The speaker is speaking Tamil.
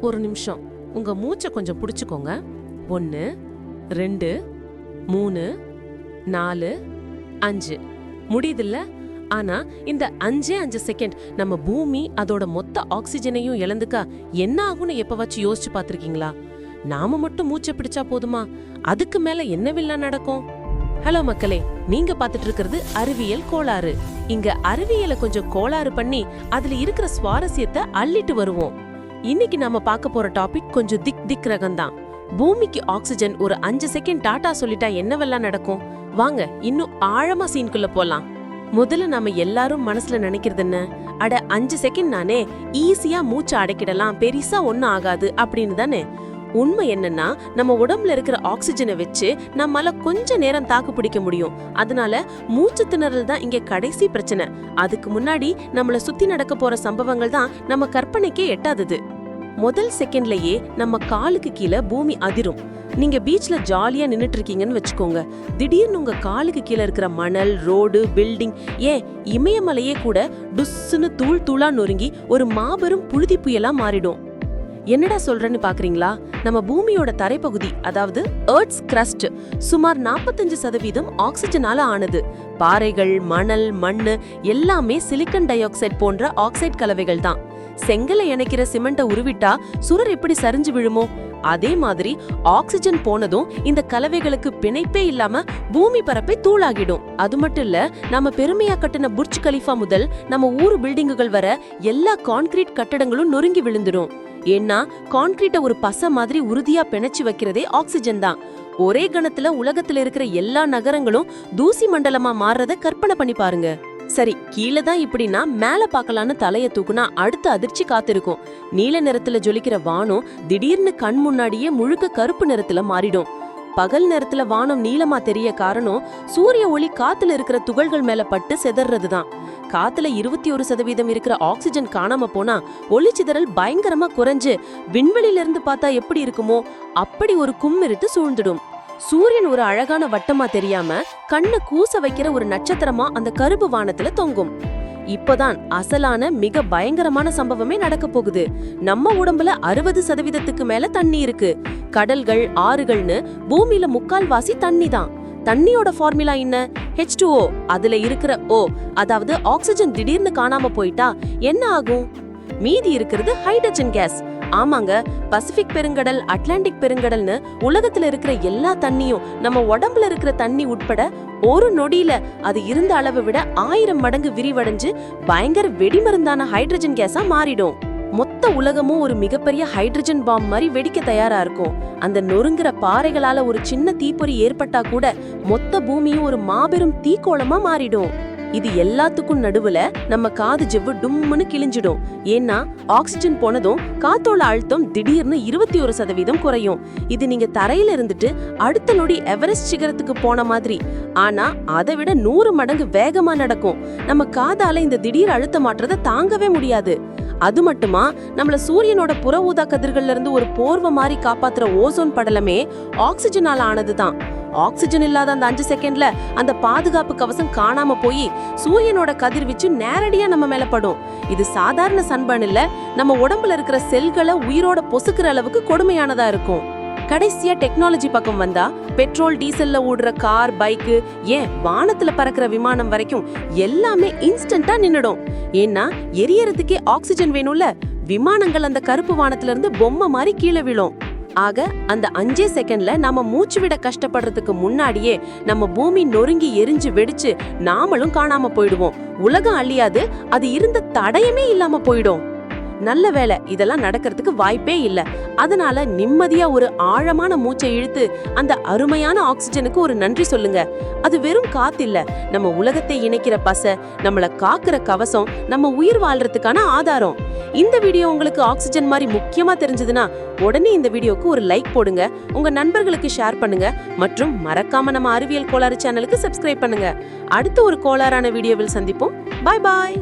ஒரு நிமிஷம். உங்க மூச்சை கொஞ்சம் பிடிச்சிக்கோங்க. ஒன்று ரெண்டு மூணு நாலு அஞ்சு. முடியுதில்ல? ஆனா இந்த அஞ்சே அஞ்சு செகண்ட் நம்ம பூமி அதோட மொத்த ஆக்சிஜனையும் இழந்துக்கா என்ன ஆகும்னு எப்பவாச்சும் யோசிச்சு பார்த்துருக்கீங்களா? நாம மட்டும் மூச்சை பிடிச்சா போதுமா? அதுக்கு மேல என்னவெல்லாம் நடக்கும்? ஹலோ மக்களே நீங்க பாத்துட்டு இருக்கிறது அறிவியல் கோளாறு. இங்க அறிவியலை கொஞ்சம் கோளாறு பண்ணி அதுல இருக்கிற சுவாரஸ்யத்தை அள்ளிட்டு வருவோம். இன்னைக்கு நாம பார்க்க போற டாபிக் கொஞ்சம் திக் திக் ரகம்தான். பூமிக்கு ஆக்சிஜன் ஒரு அஞ்சு செகண்ட் டாட்டா சொல்லிட்டா என்னவெல்லாம் நடக்கும்? வாங்க இன்னும் ஆழமா சீன்குள்ள போலாம். முதல்ல நாம எல்லாரும் மனசுல நினைக்கிறது என்ன? அட அஞ்சு செகண்ட் நானே ஈஸியா மூச்சு அடைக்கிடலாம் பெரிசா ஒன்னும் ஆகாது அப்படின்னு தானே? உண்மை என்னன்னா நம்ம உடம்புல இருக்கிற ஆக்சிஜனை வச்சு நம்மால கொஞ்ச நேரம் தாக்கு பிடிக்க முடியும். அதனால மூச்சு திணறல் தான் இங்க கடைசி பிரச்சனை. அதுக்கு முன்னாடி நம்மள சுத்தி நடக்க போற சம்பவங்கள் தான் நம்ம கற்பனைக்கே எட்டாதது. முதல் செகண்ட்லயே நம்ம காலுக்கு கீழே பூமி அதிரும். நீங்க பீச்ல ஜாலியா நின்னுட்டு இருக்கீங்கன்னு வச்சுக்கோங்க. திடீர்னு உங்க காலுக்கு கீழே இருக்கிற மணல் ரோடு பில்டிங் ஏன் இமயமலையே கூட டுஸ்ஸுன்னு தூள் தூளா நொறுங்கி ஒரு மாபெரும் புழுதி புயலா மாறிடும். என்னடா சொல்றேன்னு பாக்குறீங்களா? நம்ம பூமியோட தரைப்பகுதி அதாவது எர்த்ஸ் கிரஸ்ட் சுமார் 45% சதவீதம் ஆக்சிஜனால ஆனது. பாறைகள் மணல் மண் எல்லாமே சிலிக்கன் டை ஆக்சைடு போன்ற ஆக்சைடு கலவைகள் தான் செங்கலை இணைக்கிற சிமெண்ட்டை உருவிட்டா சுரர் எப்படி சரிஞ்சு விழுமோ? அதே மாதிரி ஆக்சிஜன் போனதும் இந்த கலவைகளுக்கு பிணைப்பே இல்லாம பூமி பரப்பை தூளாகிடும். அது மட்டும் இல்ல நம்ம பெருமையா கட்டின புர்ஜ் கலிஃபா முதல் நம்ம ஊர் பில்டிங்குகள் வர எல்லா கான்கிரீட் கட்டடங்களும் நொறுங்கி விழுந்துடும் ஏன்னா கான்கிரீட்டை ஒரு பசை மாதிரி உறுதியா பிணைச்சு வைக்கிறதே ஆக்சிஜன் தான். ஒரே கணத்துல உலகத்துல இருக்கிற எல்லா நகரங்களும் தூசி மண்டலமா மாறுறத கற்பனை பண்ணி பாருங்க. சரி கீழே தான் இப்படின்னா மேல பார்க்கலான்னு தலைய தூக்குனா அடுத்த அதிர்ச்சி காத்திருக்கும். நீல நிறத்துல ஜொலிக்கிற வானம் திடீர்னு கண் முன்னாடியே முழுக்க கருப்பு நிறத்துல மாறிடும். பகல் நேரத்துல வானம் நீளமா தெரிய காரணம் சூரிய ஒளி காத்துல இருக்கிற துகள்கள் மேல பட்டு செதறதுதான். காத்துல இருபத்தி ஒரு சதவீதம் இருக்கிற ஆக்சிஜன் காணாம போனா சிதறல் பயங்கரமா குறைஞ்சு விண்வெளியில இருந்து பார்த்தா எப்படி இருக்குமோ அப்படி ஒரு கும்மிருட்டு சூழ்ந்துடும். சூரியன் ஒரு அழகான வட்டமா தெரியாம கண்ணை கூச வைக்கிற ஒரு நட்சத்திரமா அந்த கருப்பு வானத்துல தொங்கும். இப்பதான் அசலான மிக பயங்கரமான சம்பவமே நடக்க போகுது. நம்ம உடம்புல அறுபது சதவீதத்துக்கு மேல தண்ணி இருக்கு. கடல்கள் ஆறுகள்னு பூமியில முக்கால்வாசி தண்ணி தான் தண்ணியோட ஃபார்முலா என்ன? ஹெச் அதுல இருக்கிற ஓ அதாவது ஆக்சிஜன் திடீர்னு காணாம போயிட்டா என்ன ஆகும்? மீதி இருக்கிறது ஹைட்ரஜன் கேஸ். ஆமாங்க. பசிபிக் பெருங்கடல் அட்லாண்டிக் பெருங்கடல்னு உலகத்துல இருக்கிற எல்லா தண்ணியும் நம்ம உடம்புல இருக்கிற தண்ணி உட்பட ஒரு நொடியில அது இருந்த அளவை விட ஆயிரம் மடங்கு விரிவடைஞ்சு பயங்கர வெடிமருந்தான ஹைட்ரஜன் கேஸா மாறிடும். மொத்த உலகமும் ஒரு மிகப்பெரிய ஹைட்ரஜன் பாம் மாதிரி வெடிக்க தயாரா இருக்கும். அந்த நொறுங்குற பாறைகளால ஒரு சின்ன தீப்பொறி ஏற்பட்டா கூட மொத்த பூமியும் ஒரு மாபெரும் தீக்கோளமா மாறிடும். இது எல்லாத்துக்கும் நடுவுல நம்ம காது ஜெவ்வு டும்முன்னு கிழிஞ்சிடும். ஏன்னா ஆக்சிஜன் போனதும் காத்தோட அழுத்தம் திடீர்னு இருபத்தி ஒரு சதவீதம் குறையும். இது நீங்க தரையில இருந்துட்டு அடுத்த நொடி எவரெஸ்ட் சிகரத்துக்கு போன மாதிரி. ஆனா அதை விட நூறு மடங்கு வேகமா நடக்கும். நம்ம காதால இந்த திடீர் அழுத்த மாற்றத்தை தாங்கவே முடியாது. அது மட்டுமா நம்மள சூரியனோட புற ஊதா கதிர்கள்ல இருந்து ஒரு போர்வை மாதிரி காப்பாத்துற ஓசோன் படலமே ஆக்சிஜனால ஆனதுதான். ஆக்சிஜன் இல்லாத அந்த அஞ்சு செகண்ட்ல அந்த பாதுகாப்பு கவசம் காணாம போய் சூரியனோட கதிர்வீச்சு நேரடியா நம்ம மேல படும். இது சாதாரண சன்பன் இல்ல. நம்ம உடம்புல இருக்கிற செல்களை உயிரோட பொசுக்கிற அளவுக்கு கொடுமையானதா இருக்கும். கடைசியா டெக்னாலஜி பக்கம் வந்தா பெட்ரோல் டீசல்ல ஓடுற கார் பைக்கு ஏன் வானத்துல பறக்கிற விமானம் வரைக்கும் எல்லாமே இன்ஸ்டன்டா நின்னுடும். ஏன்னா எரியறதுக்கே ஆக்சிஜன் வேணும்ல. விமானங்கள் அந்த கருப்பு வானத்துல இருந்து பொம்மை மாதிரி கீழே விழும். ஆக அந்த அஞ்சே செகண்ட்ல நாம மூச்சு விட கஷ்டப்படுறதுக்கு முன்னாடியே நம்ம பூமி நொறுங்கி எரிஞ்சு வெடிச்சு நாமளும் காணாம போயிடுவோம். உலகம் அழியாது அது இருந்த தடயமே இல்லாம போயிடும். நல்ல வேலை இதெல்லாம் நடக்கிறதுக்கு வாய்ப்பே இல்ல. அதனால நிம்மதியா ஒரு ஆழமான மூச்சை இழுத்து அந்த அருமையான ஆக்சிஜனுக்கு ஒரு நன்றி சொல்லுங்க. அது வெறும் காத்து இல்ல நம்ம உலகத்தை இணைக்கிற பசை நம்மள காக்குற கவசம் நம்ம உயிர் வாழ்றதுக்கான ஆதாரம். இந்த வீடியோ உங்களுக்கு ஆக்சிஜன் மாதிரி முக்கியமா தெரிஞ்சதுன்னா உடனே இந்த வீடியோக்கு ஒரு லைக் போடுங்க. உங்க நண்பர்களுக்கு ஷேர் பண்ணுங்க. மற்றும் மறக்காம நம்ம அறிவியல் கோளாறு சேனலுக்கு சப்ஸ்கிரைப் பண்ணுங்க. அடுத்த ஒரு கோளாறான வீடியோவில் சந்திப்போம். பாய் பாய்.